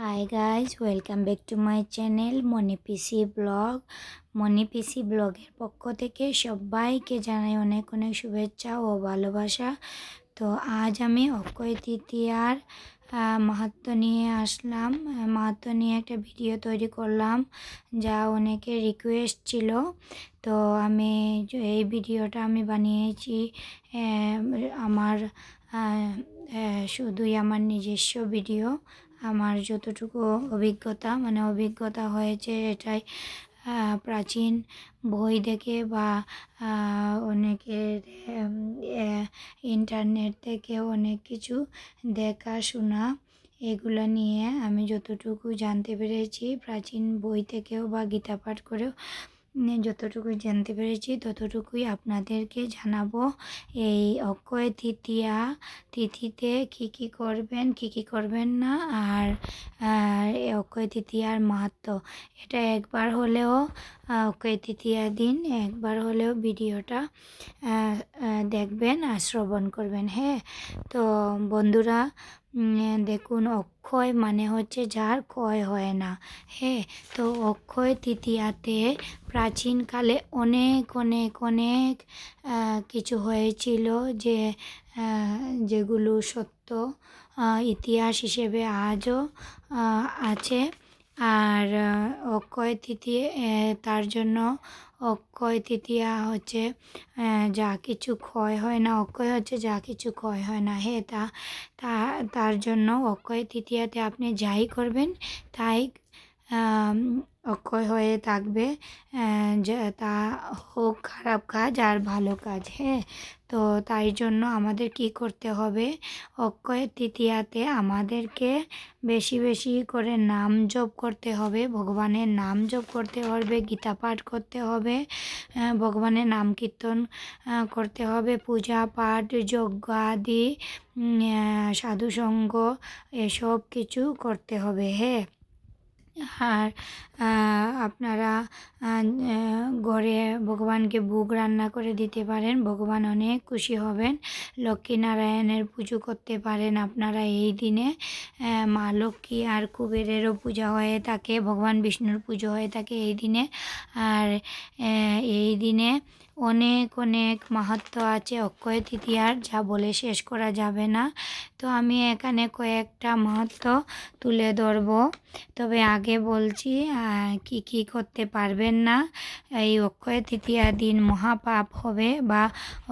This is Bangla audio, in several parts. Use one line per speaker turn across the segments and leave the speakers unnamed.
high guys welcome back to my channel মনিপিসি ব্লগ মণিপিসি ব্লগের পক্ষ থেকে সবাইকে জানাই অনেক অনেক শুভেচ্ছা ও ভালোবাসা তো আজ আমি অক্ষয় তৃতীয়ার মাহাত্ম নিয়ে আসলাম মাহাত্ম নিয়ে একটা ভিডিও তৈরি করলাম যা অনেকের রিকোয়েস্ট ছিল তো আমি এই ভিডিওটা আমি বানিয়েছি আমার শুধুই আমার নিজস্ব ভিডিও আমার যতটুকু অভিজ্ঞতা মানে অভিজ্ঞতা হয়েছে এটাই প্রাচীন বই দেখে বা অনেকের ইন্টারনেট থেকে অনেক কিছু দেখা শোনা এগুলো নিয়ে আমি যতটুকু জানতে পেরেছি প্রাচীন বই থেকেও বা গীতা পাঠ করেও যতটুকু জানতে পেরেছি ততটুকুই আপনাদেরকে জানাবো এই অক্ষয় তৃতীয়া তিথিতে কী কী করবেন কী কী করবেন না আর অক্ষয় তৃতীয়ার মাহাত্ম এটা একবার হলেও অক্ষয় তৃতীয়া দিন একবার হলেও ভিডিওটা দেখবেন আর শ্রবণ করবেন হ্যাঁ তো বন্ধুরা দেখুন অক্ষয় মানে হচ্ছে যার ক্ষয় হয় না হ্যাঁ তো অক্ষয় তৃতীয়াতে প্রাচীনকালে অনেক অনেক অনেক কিছু হয়েছিল যে যেগুলো সত্য ইতিহাস হিসেবে আজও আছে আর অক্ষয় তৃতীয় তার জন্য অক্ষয় তৃতীয়া হচ্ছে যা কিছু ক্ষয় হয় না অক্ষয় হচ্ছে যা কিছু ক্ষয় হয় না হ্যাঁ তা তার জন্য অক্ষয় তৃতীয়াতে আপনি যাই করবেন তাই অক্ষয় হয়ে থাকবে তা হোক খারাপ কাজ আর ভালো কাজ হ্যাঁ তো তাই জন্য আমাদের কি করতে হবে অক্ষয় তৃতীয়াতে আমাদেরকে বেশি বেশি করে নাম জপ করতে হবে ভগবানের নাম জপ করতে হবে গীতা পাঠ করতে হবে ভগবানের নাম কীর্তন করতে হবে পূজা পাঠ যজ্ঞ আদি সাধুসঙ্গ এসব কিছু করতে হবে হ্যাঁ আর আপনারা ঘরে ভগবানকে ভোগ রান্না করে দিতে পারেন ভগবান অনেক খুশি হবেন লক্ষ্মীনারায়ণের পুজো করতে পারেন আপনারা এই দিনে মা লক্ষ্মী আর কুবেরেরও পূজা হয়ে থাকে ভগবান বিষ্ণুর পুজো হয়ে থাকে এই দিনে আর এই দিনে অনেক অনেক মাহাত্ম আছে অক্ষয় তৃতীয়ার যা বলে শেষ করা যাবে না তো আমি এখানে কয়েকটা মাহাত্ম তুলে ধরব তবে আগে বলছি কি কি করতে পারবেন না এই অক্ষয় তৃতীয়া দিন মহাপাপ হবে বা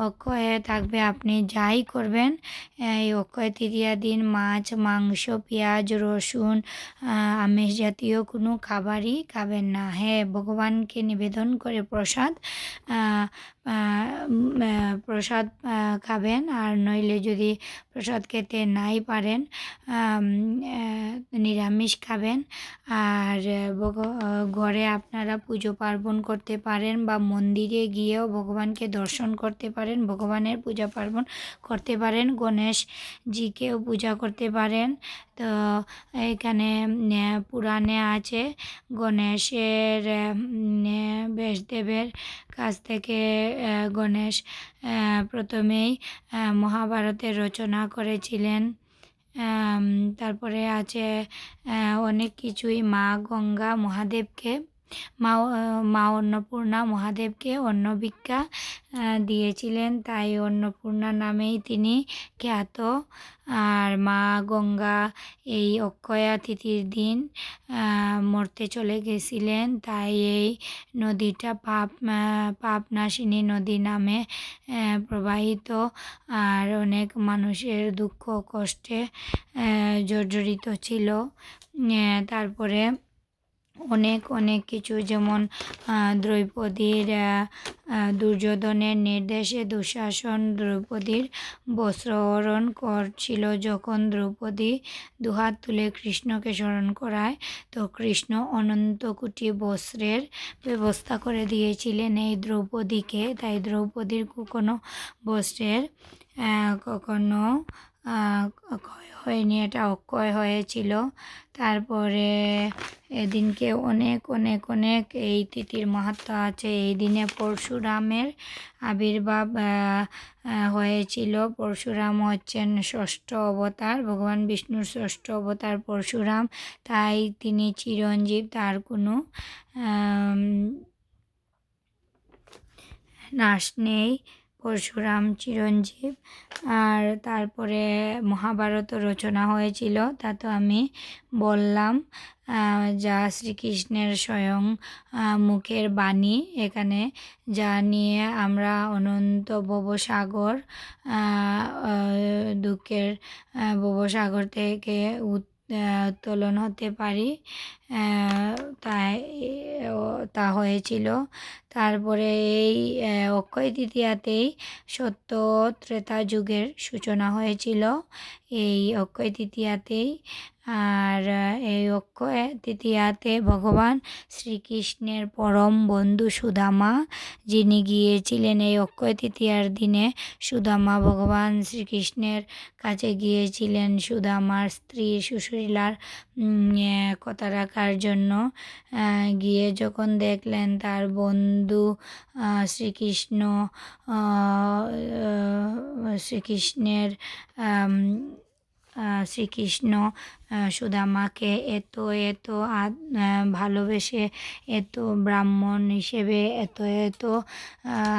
অক্ষয়ে থাকবে আপনি যাই করবেন এই অক্ষয় তৃতীয়া দিন মাছ মাংস পেঁয়াজ রসুন আমিষ জাতীয় কোনো খাবারই খাবেন না হ্যাঁ ভগবানকে নিবেদন করে প্রসাদ প্রসাদ খাবেন আর নইলে যদি প্রসাদ খেতে নাই পারেন নিরামিষ খাবেন আর ঘরে আপনারা পুজো পার্বণ করতে পারেন বা মন্দিরে গিয়েও ভগবানকে দর্শন করতে পারেন ভগবানের পূজা পার্বণ করতে পারেন গণেশজিকেও পূজা করতে পারেন তো এখানে পুরাণে আছে গণেশের বেশদেবের কাছ থেকে গণেশ প্রথমেই মহাভারতের রচনা করেছিলেন তারপরে আছে অনেক কিছুই মা গঙ্গা মহাদেবকে মা মা অন্নপূর্ণা মহাদেবকে অন্নভিক্ষা দিয়েছিলেন তাই অন্নপূর্ণা নামেই তিনি খ্যাত আর মা গঙ্গা এই অক্ষয়া তিথির দিন মরতে চলে গেছিলেন তাই এই নদীটা পাপ পাপনাশিনী নদী নামে প্রবাহিত আর অনেক মানুষের দুঃখ কষ্টে জর্জরিত ছিল তারপরে অনেক অনেক কিছু যেমন দ্রৌপদীর দুর্যোধনের নির্দেশে দুঃশাসন দ্রৌপদীর বস্ত্রহরণ করছিল যখন দ্রৌপদী দুহাত তুলে কৃষ্ণকে স্মরণ করায় তো কৃষ্ণ অনন্তকুটি বস্ত্রের ব্যবস্থা করে দিয়েছিলেন এই দ্রৌপদীকে তাই দ্রৌপদীর কোনো বস্ত্রের কখনো ক্ষয় হয়নি এটা অক্ষয় হয়েছিল তারপরে এদিনকে অনেক অনেক অনেক এই তিথির মাহাত্ম আছে এই দিনে পরশুরামের আবির্ভাব হয়েছিল পরশুরাম হচ্ছেন ষষ্ঠ অবতার ভগবান বিষ্ণুর ষষ্ঠ অবতার পরশুরাম তাই তিনি চিরঞ্জীব তার কোনো নাশ নেই পরশুরাম চিরঞ্জীব আর তারপরে মহাভারতও রচনা হয়েছিল তা তো আমি বললাম যা শ্রীকৃষ্ণের স্বয়ং মুখের বাণী এখানে যা নিয়ে আমরা অনন্ত ভবসাগর দুঃখের ভবসাগর থেকে উত উত্তোলন হতে পারি তাই তা হয়েছিল তারপরে এই অক্ষয় তৃতীয়াতেই সত্য ত্রেতা যুগের সূচনা হয়েছিল এই অক্ষয় তৃতীয়াতেই আর এই অক্ষয় তৃতীয়াতে ভগবান শ্রীকৃষ্ণের পরম বন্ধু সুদামা যিনি গিয়েছিলেন এই অক্ষয় তৃতীয়ার দিনে সুদামা ভগবান শ্রীকৃষ্ণের কাছে গিয়েছিলেন সুদামার স্ত্রী সুশীলার কথা রাখার জন্য গিয়ে যখন দেখলেন তার বন্ধু শ্রীকৃষ্ণ শ্রীকৃষ্ণের শ্রীকৃষ্ণ সুদামাকে এত এত ভালোবেসে এত ব্রাহ্মণ হিসেবে এত এত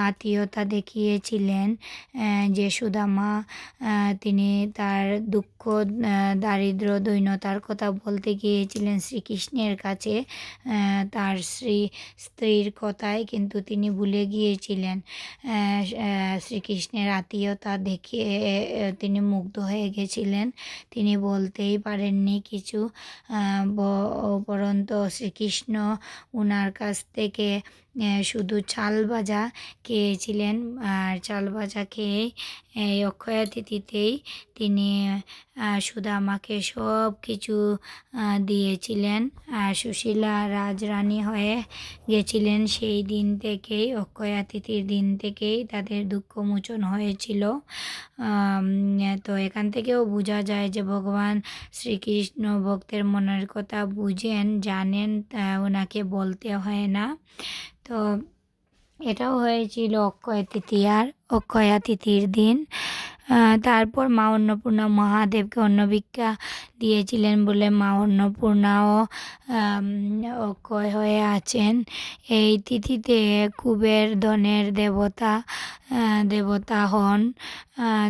আত্মীয়তা দেখিয়েছিলেন যে সুদামা তিনি তার দুঃখ দারিদ্র দৈন্যতার কথা বলতে গিয়েছিলেন শ্রীকৃষ্ণের কাছে তার শ্রী স্ত্রীর কথায় কিন্তু তিনি ভুলে গিয়েছিলেন শ্রীকৃষ্ণের আত্মীয়তা দেখিয়ে তিনি মুগ্ধ হয়ে গেছিলেন তিনি বলতেই পারেন জন্যে কিছু উপরন্ত শ্রীকৃষ্ণ ওনার কাছ থেকে শুধু চাল ভাজা খেয়েছিলেন আর চাল ভাজা খেয়েই এই অক্ষয়া তিথিতেই তিনি সুদামাকে সব কিছু দিয়েছিলেন আর সুশীলা রাজরানী হয়ে গেছিলেন সেই দিন থেকেই অক্ষয়া তিথির দিন থেকেই তাদের দুঃখ মোচন হয়েছিল তো এখান থেকেও বোঝা যায় যে ভগবান শ্রীকৃষ্ণ ভক্তের মনের কথা বুঝেন জানেন ওনাকে বলতে হয় না তো এটাও হয়েছিল অক্ষয় তৃতীয়ার অক্ষয়া তিথির দিন তারপর মা অন্নপূর্ণা মহাদেবকে অন্নভিক্ষা দিয়েছিলেন বলে মা অন্নপূর্ণাও অক্ষয় হয়ে আছেন এই তিথিতে কুবের ধনের দেবতা দেবতা হন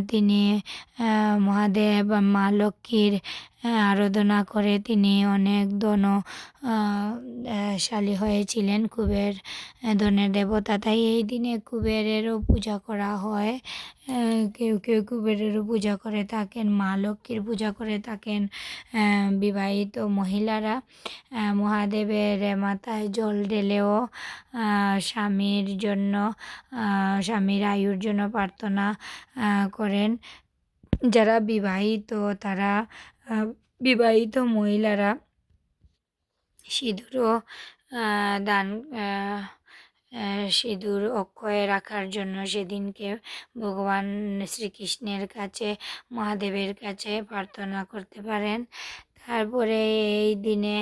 তিনি মহাদেব মা লক্ষ্মীর আরাধনা করে তিনি অনেক ধন শালী হয়েছিলেন কুবের ধনের দেবতা তাই এই দিনে কুবেরেরও পূজা করা হয় কেউ কেউ কুবেরেরও পূজা করে থাকেন মা লক্ষ্মীর পূজা করে থাকেন বিবাহিত মহিলারা মহাদেবের মাথায় জল ঢেলেও স্বামীর জন্য স্বামীর আয়ুর জন্য প্রার্থনা করেন যারা বিবাহিত তারা বিবাহিত মহিলারা সিঁদুরও দান সিঁদুর অক্ষয়ে রাখার জন্য সেদিনকে ভগবান শ্রীকৃষ্ণের কাছে মহাদেবের কাছে প্রার্থনা করতে পারেন তারপরে এই দিনে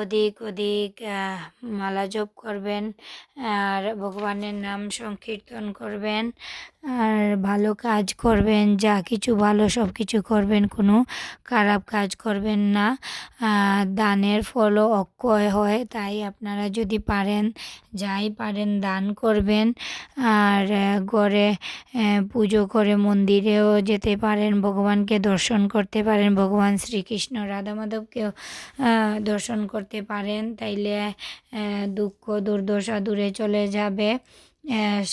অধিক অধিক মালা জপ করবেন আর ভগবানের নাম সংকীর্তন করবেন আর ভালো কাজ করবেন যা কিছু ভালো সব কিছু করবেন কোনো খারাপ কাজ করবেন না দানের ফলও অক্ষয় হয় তাই আপনারা যদি পারেন যাই পারেন দান করবেন আর গড়ে পুজো করে মন্দিরেও যেতে পারেন ভগবানকে দর্শন করতে পারেন ভগবান শ্রীকৃষ্ণ রাধা মাধবকেও দর্শন করতে পারেন তাইলে দুঃখ দুর্দশা দূরে চলে যাবে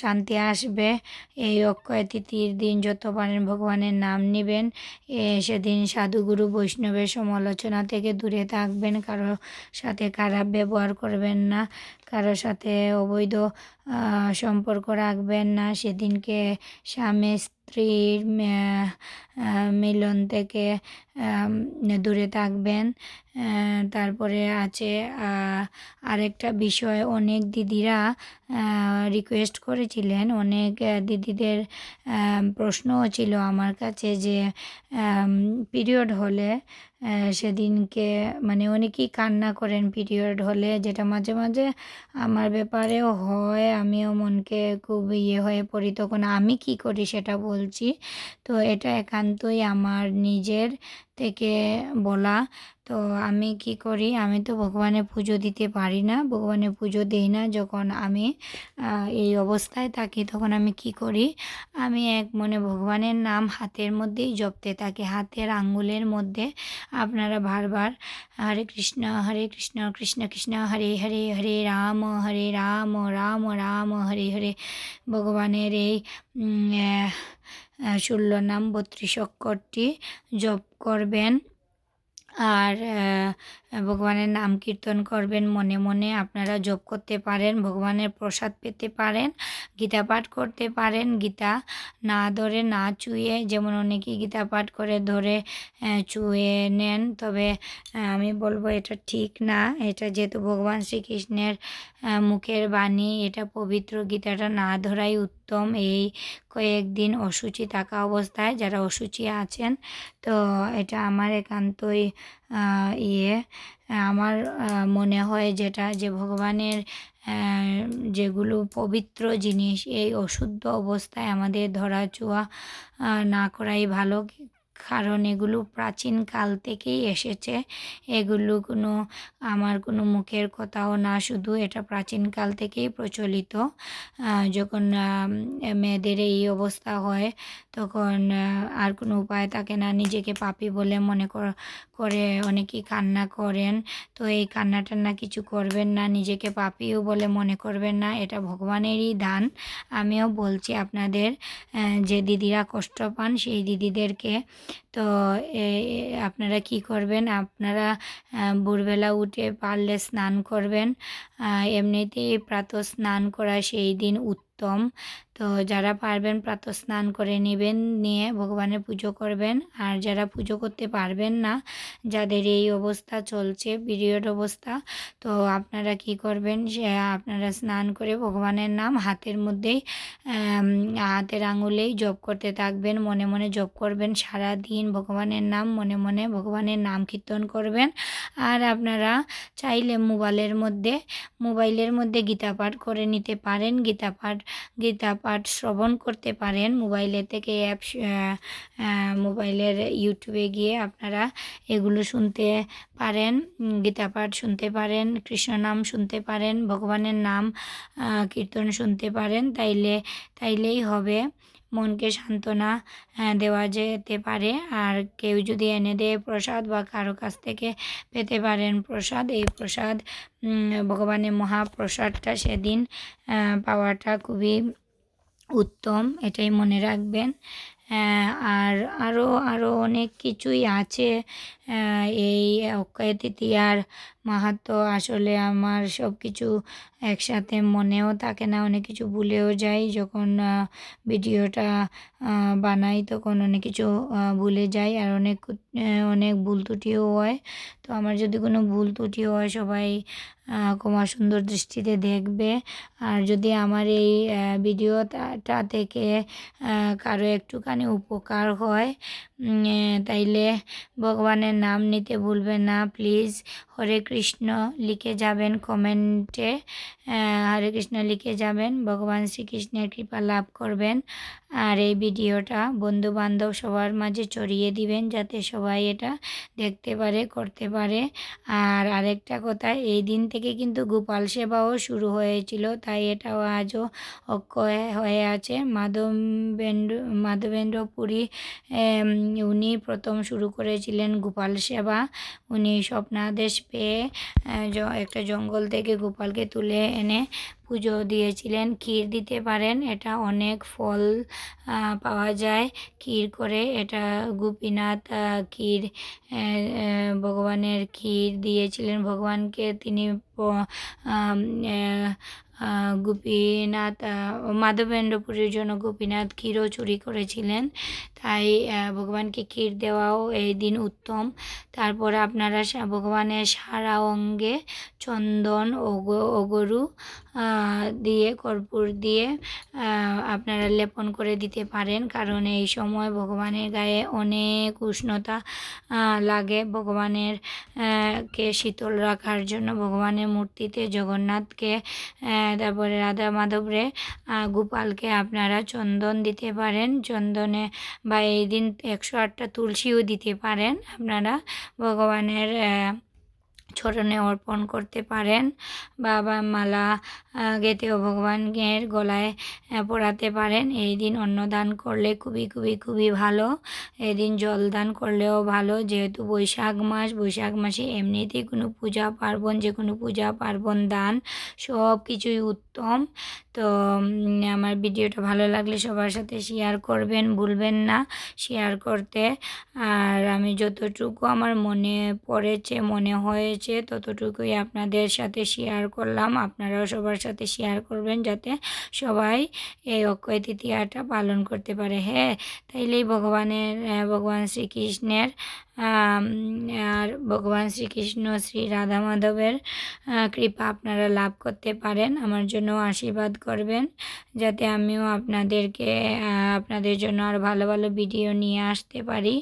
শান্তি আসবে এই অক্ষয় তিথির দিন যত পারেন ভগবানের নাম নেবেন সেদিন সাধুগুরু বৈষ্ণবের সমালোচনা থেকে দূরে থাকবেন কারো সাথে খারাপ ব্যবহার করবেন না কারো সাথে অবৈধ সম্পর্ক রাখবেন না সেদিনকে স্বামী স্ত্রীর মিলন থেকে দূরে থাকবেন তারপরে আছে আরেকটা বিষয় অনেক দিদিরা রিকোয়েস্ট করেছিলেন অনেক দিদিদের প্রশ্নও ছিল আমার কাছে যে পিরিয়ড হলে সেদিনকে মানে অনেকেই কান্না করেন পিরিয়ড হলে যেটা মাঝে মাঝে আমার ব্যাপারেও হয় আমিও মনকে খুব ইয়ে হয়ে পড়ি তখন আমি কি করি সেটা বলছি তো এটা একান্তই আমার নিজের থেকে বলা তো আমি কি করি আমি তো ভগবানের পুজো দিতে পারি না ভগবানের পুজো দিই না যখন আমি এই অবস্থায় থাকি তখন আমি কি করি আমি এক মনে ভগবানের নাম হাতের মধ্যেই জপতে থাকি হাতের আঙ্গুলের মধ্যে আপনারা বারবার হরে কৃষ্ণ হরে কৃষ্ণ কৃষ্ণ কৃষ্ণ হরে হরে হরে রাম হরে রাম রাম রাম হরে হরে ভগবানের এই ষোলো নাম বত্রিশ অক্ষরটি জপ করবেন আর ভগবানের নাম কীর্তন করবেন মনে মনে আপনারা জপ করতে পারেন ভগবানের প্রসাদ পেতে পারেন গীতা পাঠ করতে পারেন গীতা না ধরে না চুয়ে যেমন অনেকেই গীতা পাঠ করে ধরে চুয়ে নেন তবে আমি বলবো এটা ঠিক না এটা যেহেতু ভগবান শ্রীকৃষ্ণের মুখের বাণী এটা পবিত্র গীতাটা না ধরাই উত্তম একদম এই কয়েকদিন অসুচি থাকা অবস্থায় যারা অসুচি আছেন তো এটা আমার একান্তই ইয়ে আমার মনে হয় যেটা যে ভগবানের যেগুলো পবিত্র জিনিস এই অশুদ্ধ অবস্থায় আমাদের ধরা চুয়া না করাই ভালো কারণ এগুলো প্রাচীনকাল থেকেই এসেছে এগুলো কোনো আমার কোনো মুখের কথাও না শুধু এটা প্রাচীনকাল থেকেই প্রচলিত যখন মেয়েদের এই অবস্থা হয় তখন আর কোনো উপায় থাকে না নিজেকে পাপি বলে মনে করে অনেকেই কান্না করেন তো এই কান্না টান্না কিছু করবেন না নিজেকে পাপিও বলে মনে করবেন না এটা ভগবানেরই দান আমিও বলছি আপনাদের যে দিদিরা কষ্ট পান সেই দিদিদেরকে তো আপনারা কি করবেন আপনারা ভোরবেলা উঠে পারলে স্নান করবেন এমনিতে প্রাতঃ স্নান করা সেই দিন উত্তম তো যারা পারবেন প্রাতঃ স্নান করে নেবেন নিয়ে ভগবানের পুজো করবেন আর যারা পুজো করতে পারবেন না যাদের এই অবস্থা চলছে পিরিয়ড অবস্থা তো আপনারা কি করবেন সে আপনারা স্নান করে ভগবানের নাম হাতের মধ্যেই হাতের আঙুলেই জপ করতে থাকবেন মনে মনে জপ করবেন সারা দিন ভগবানের নাম মনে মনে ভগবানের নাম কীর্তন করবেন আর আপনারা চাইলে মোবাইলের মধ্যে মোবাইলের মধ্যে গীতা পাঠ করে নিতে পারেন গীতা পাঠ গীতা পাঠ শ্রবণ করতে পারেন মোবাইলের থেকে অ্যাপ মোবাইলের ইউটিউবে গিয়ে আপনারা এগুলো শুনতে পারেন গীতা পাঠ শুনতে পারেন কৃষ্ণ নাম শুনতে পারেন ভগবানের নাম কীর্তন শুনতে পারেন তাইলে তাইলেই হবে মনকে সান্ত্বনা দেওয়া যেতে পারে আর কেউ যদি এনে দেয় প্রসাদ বা কারো কাছ থেকে পেতে পারেন প্রসাদ এই প্রসাদ ভগবানের মহাপ্রসাদটা সেদিন পাওয়াটা খুবই উত্তম এটাই মনে রাখবেন হ্যাঁ, আর আরও আরও অনেক কিছুই আছে এই অক্ষয় তৃতীয়ার মাহাত্ম আসলে আমার সব কিছু একসাথে মনেও থাকে না অনেক কিছু ভুলেও যাই যখন ভিডিওটা বানাই তখন অনেক কিছু ভুলে যাই আর অনেক অনেক ভুল ত্রুটিও হয় তো আমার যদি কোনো ভুল ত্রুটি হয় সবাই কুমার সুন্দর দৃষ্টিতে দেখবে আর যদি আমার এই ভিডিওটা থেকে কারো একটুখানি উপকার হয় তাইলে ভগবানের নাম নিতে ভুলবে না প্লিজ হরে কৃষ্ণ লিখে যাবেন কমেন্টে হরে কৃষ্ণ লিখে যাবেন ভগবান শ্রীকৃষ্ণের কৃপা লাভ করবেন আর এই ভিডিওটা বন্ধু বান্ধব সবার মাঝে ছড়িয়ে দিবেন যাতে সবাই এটা দেখতে পারে করতে পারে আর আরেকটা কথা এই দিন থেকে থেকে কিন্তু গোপাল সেবাও শুরু হয়েছিল তাই এটাও আজও অক্ষয় হয়ে আছে মাধবেন্দ্র মাধবেন্দ্র পুরী উনি প্রথম শুরু করেছিলেন গোপাল সেবা উনি স্বপ্নাদেশ পেয়ে একটা জঙ্গল থেকে গোপালকে তুলে এনে পুজো দিয়েছিলেন ক্ষীর দিতে পারেন এটা অনেক ফল পাওয়া যায় ক্ষীর করে এটা গোপীনাথ ক্ষীর ভগবানের ক্ষীর দিয়েছিলেন ভগবানকে তিনি গোপীনাথ মাধবেন্দ্রপুরীর জন্য গোপীনাথ ক্ষীরও চুরি করেছিলেন তাই ভগবানকে ক্ষীর দেওয়াও এই দিন উত্তম তারপর আপনারা ভগবানের সারা অঙ্গে চন্দন গরু দিয়ে কর্পূর দিয়ে আপনারা লেপন করে দিতে পারেন কারণ এই সময় ভগবানের গায়ে অনেক উষ্ণতা লাগে ভগবানের কে শীতল রাখার জন্য ভগবানের মূর্তিতে জগন্নাথকে তারপরে রাধা মাধবরে গোপালকে আপনারা চন্দন দিতে পারেন চন্দনে বা এই দিন একশো আটটা তুলসীও দিতে পারেন আপনারা ভগবানের চরণে অর্পণ করতে পারেন বাবা মালা গেতেও ভগবানের গলায় পড়াতে পারেন এই দিন অন্নদান করলে খুবই খুবই খুবই ভালো এই দিন জলদান করলেও ভালো যেহেতু বৈশাখ মাস বৈশাখ মাসে এমনিতেই কোনো পূজা পার্বণ যে কোনো পূজা পার্বণ দান সব কিছুই উত্তম তো আমার ভিডিওটা ভালো লাগলে সবার সাথে শেয়ার করবেন ভুলবেন না শেয়ার করতে আর আমি যতটুকু আমার মনে পড়েছে মনে হয়েছে ততটুকুই আপনাদের সাথে শেয়ার করলাম আপনারাও সবার সাথে শেয়ার করবেন যাতে সবাই এই অক্ষয় তৃতীয়াটা পালন করতে পারে হ্যাঁ তাইলেই ভগবানের ভগবান শ্রীকৃষ্ণের আর ভগবান শ্রীকৃষ্ণ শ্রী রাধা মাধবের কৃপা আপনারা লাভ করতে পারেন আমার জন্য আশীর্বাদ করবেন যাতে আমিও আপনাদেরকে আপনাদের জন্য আর ভালো ভালো ভিডিও নিয়ে আসতে পারি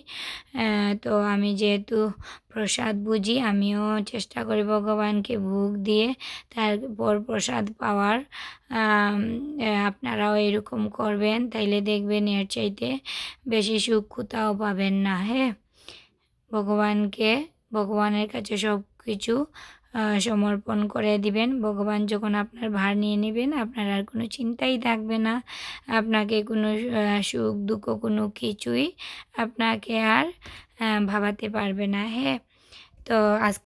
তো আমি যেহেতু প্রসাদ বুঝি আমিও চেষ্টা করি ভগবানকে ভোগ দিয়ে তারপর প্রসাদ পাওয়ার আপনারাও এরকম করবেন তাইলে দেখবেন এর চাইতে বেশি সুক্ষতাও পাবেন না হ্যাঁ ভগবানকে ভগবানের কাছে সব কিছু সমর্পণ করে দিবেন ভগবান যখন আপনার ভার নিয়ে নেবেন আপনার আর কোনো চিন্তাই থাকবে না আপনাকে কোনো সুখ দুঃখ কোনো কিছুই আপনাকে আর ভাবাতে পারবে না হ্যাঁ তো আজ